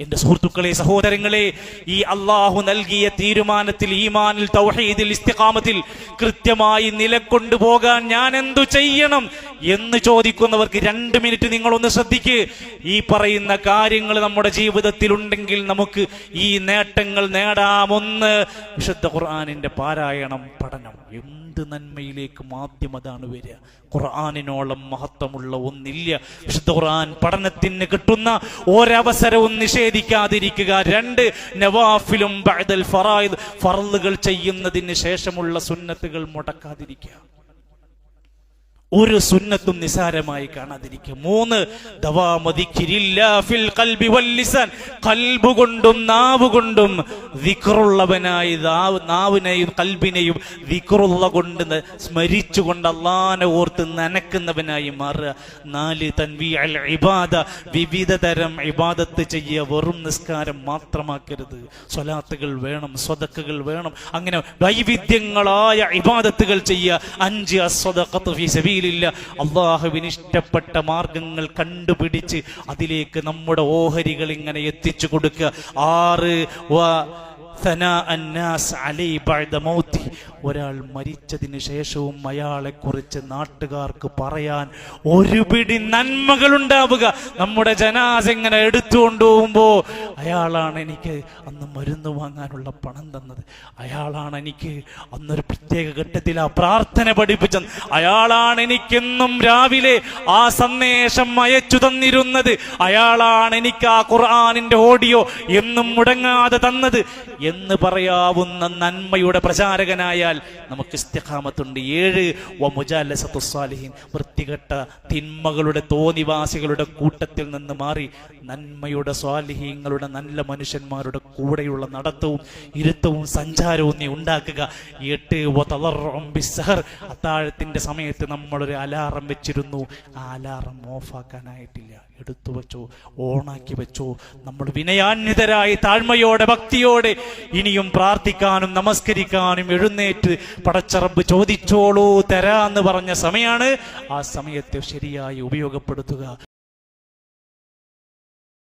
എന്റെ സുഹൃത്തുക്കളെ സഹോദരങ്ങളെ ഈ അള്ളാഹു നൽകിയ തീരുമാനത്തിൽ ഈമാനിൽ തൗഹീദിൽ ഇസ്തിഖാമത്തിൽ കൃത്യമായി നിലക്കൊണ്ടു പോകാൻ ഞാൻ എന്തു ചെയ്യണം എന്ന് ചോദിക്കുന്നവർക്ക് രണ്ട് മിനിറ്റ് നിങ്ങളൊന്ന് ശ്രദ്ധിക്ക്. ഈ പറയുന്ന കാര്യങ്ങൾ നമ്മുടെ ജീവിതത്തിൽ ഉണ്ടെങ്കിൽ നമുക്ക് ഈ നേട്ടങ്ങൾ നേടാമൊന്ന്. വിശുദ്ധ ഖുർആാനിന്റെ പാരായണം പഠനം. എന്ത് നന്മയിലേക്ക് ആദ്യം അതാണ് വരിക? ഖുർആാനിനോളം മഹത്വമുള്ള ഒന്നില്ല. വിശുദ്ധ ഖുർആൻ പഠനത്തിന് കിട്ടുന്ന ഒരവസരവും നിഷേധിക്കാതിരിക്കുക രണ്ട് നവാഫിലും ഫറായിദ് ഫറലുകൾ ചെയ്യുന്നതിന് ശേഷമുള്ള സുന്നത്തുകൾ മുടക്കാതിരിക്കുക. ഒരു സുന്നത്തും നിസാരമായി കാണാതിരിക്കുക. മൂന്ന് കൽബുകൊണ്ടും കൽബ് കൊണ്ടും ദിക്റുള്ളവനായി നാവ് നാവിനെയും കൽബിനെയും ദിക്റുള്ള കൊണ്ട് സ്മരിച്ചുകൊണ്ട് അള്ളാനെ ഓർത്ത് നനക്കുന്നവനായി മാറുക. നാല് തൻവി അൽ ഇബാദ. വിവിധ തരം ഇബാദത്ത് ചെയ്യുക. വെറും നിസ്കാരം മാത്രമാക്കരുത്. സ്വലാത്തുകൾ വേണം സ്വതക്കുകൾ വേണം. അങ്ങനെ വൈവിധ്യങ്ങളായ ഇബാദത്തുകൾ ചെയ്യുക. അഞ്ച് അസ്വദഖത്ത് ഫീ സബീലില്ല അള്ളാഹുവിന് ഇഷ്ടപ്പെട്ട മാർഗങ്ങൾ കണ്ടുപിടിച്ച് അതിലേക്ക് നമ്മുടെ ഓഹരികൾ ഇങ്ങനെ എത്തിച്ചു കൊടുക്കുക. ആറ് ഒരാൾ മരിച്ചതിന് ശേഷവും അയാളെ കുറിച്ച് നാട്ടുകാർക്ക് പറയാൻ ഒരു പിടി നന്മകൾ ഉണ്ടാവുക നമ്മുടെ ജനാസ് എങ്ങനെ എടുത്തുകൊണ്ട് പോകുമ്പോ അയാളാണ് എനിക്ക് അന്ന് മരുന്ന് വാങ്ങാനുള്ള പണം തന്നത്. അയാളാണ് എനിക്ക് അന്നൊരു പ്രത്യേക ഘട്ടത്തിൽ ആ പ്രാർത്ഥന പഠിപ്പിച്ചത്. അയാളാണ് എനിക്കെന്നും രാവിലെ ആ സന്ദേശം അയച്ചു തന്നിരുന്നത്. അയാളാണ് എനിക്ക് ആ ഖുർആാനിന്റെ ഓഡിയോ എന്നും മുടങ്ങാതെ തന്നത്. എന്ന് പറയാവുന്ന നന്മയുടെ പ്രചാരകനായാൽ നമുക്ക് ഇസ്തിഖാമത്തുണ്ട്. ഏഴ് വമുജാലസത്തു സ്വാലിഹീൻ വൃത്തികെട്ട തിന്മകളുടെ തോന്നിവാസികളുടെ കൂട്ടത്തിൽ നിന്ന് മാറി നന്മയുടെ സ്വാലിഹീങ്ങളുടെ നല്ല മനുഷ്യന്മാരുടെ കൂടെയുള്ള നടത്തവും ഇരുത്തവും സഞ്ചാരവും നീ ഉണ്ടാക്കുക. എട്ട് വതളർഉം ബിസ്സഹർ. അത്താഴത്തിന്റെ സമയത്ത് നമ്മളൊരു അലാറം വെച്ചിരുന്നു. ആ അലാറം ഓഫാക്കാനായിട്ടില്ല. എടുത്തു വെച്ചോ ഓണാക്കി വെച്ചോ. നമ്മൾ വിനയാന്യതരായി താഴ്മയോടെ ഭക്തിയോടെ ഇനിയും പ്രാർത്ഥിക്കാനും നമസ്കരിക്കാനും എഴുന്നേറ്റ് പടച്ചറബ് ചോദിച്ചോളൂ തരാ എന്ന് പറഞ്ഞ സമയമാണ് ആ സമയത്തെ ശരിയായി ഉപയോഗപ്പെടുത്തുക.